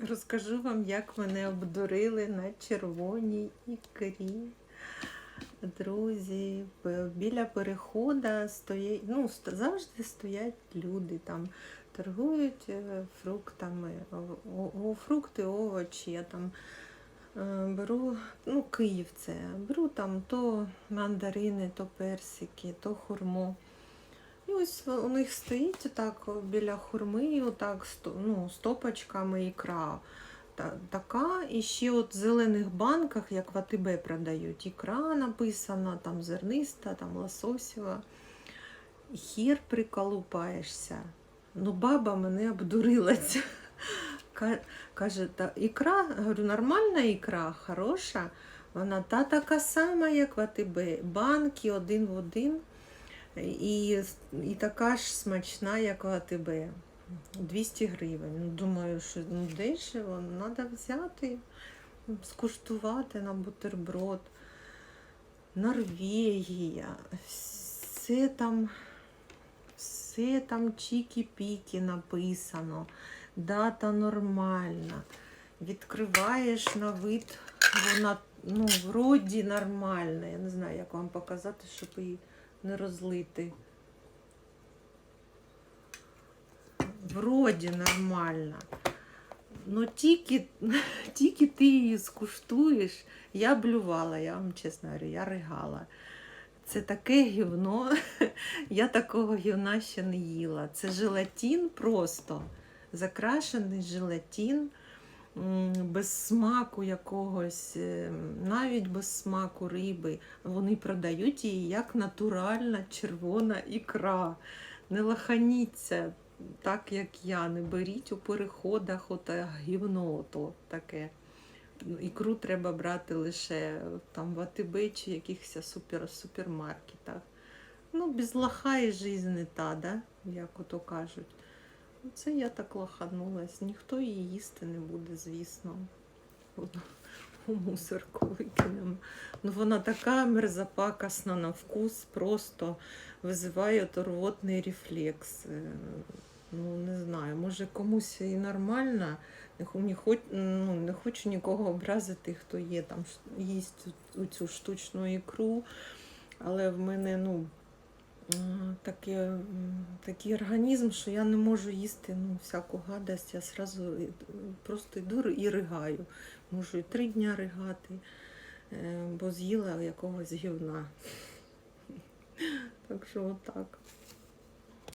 Розкажу вам, як мене обдурили на червоній ікрі. Друзі, біля переходу стоять, ну, завжди стоять люди там, торгують е, фруктами, о- фрукти, овочі. Я там е, беру, ну, Київ це, беру там то мандарини, то персики, то хурму. І ось у них стоїть отак біля хурми, отак ну, стопочками ікра. Та, така, і ще от в зелених банках, як в АТБ продають, ікра написана, там зерниста, там лососєва. Хір приколупаєшся. Ну, баба мене обдурила. ця. Ка- Каже, та ікра, говорю, нормальна ікра, хороша. Вона та така сама, як в АТБ. Банки один в один. І, і така ж смачна, як в АТБ. 200 гривень. Ну, думаю, що ну, дешево, треба взяти, скуштувати на бутерброд. Норвегія, все там, все там чікі-пікі написано, дата нормальна. Відкриваєш на вид, вона ну, вроді нормальна. Я не знаю, як вам показати, щоб її не розлити. Вроді нормально. Ну тільки, тільки ти її скуштуєш, я блювала, я вам чесно говорю, я ригала. Це таке гівно, я такого гівна ще не їла. Це желатин просто, закрашений желатин, м, без смаку якогось, е, навіть без смаку риби. Вони продають її як натуральна червона ікра. Не лаханіться, так як я, не беріть у переходах оте гівно ото таке. Ікру треба брати лише там в АТБ чи якихось супер, супермаркетах. Ну, без лоха і жизнь не та, да? як ото кажуть. Ну, Це я так лоханулась. Ніхто її їсти не буде, звісно. У мусорку викинемо. Ну, вона така мерзопакосна на вкус, просто визиває торвотний рефлекс. Е, Ну, не знаю, може комусь і нормально. Не, хоч, ну, не хочу нікого образити, хто є там, їсть цю- штучну ікру. Але в мене ну, таке, такий організм, що я не можу їсти ну, всяку гадость. Я сразу просто йду і ригаю. Можу і три дня ригати, е, бо з'їла якогось гівна. Так що отак.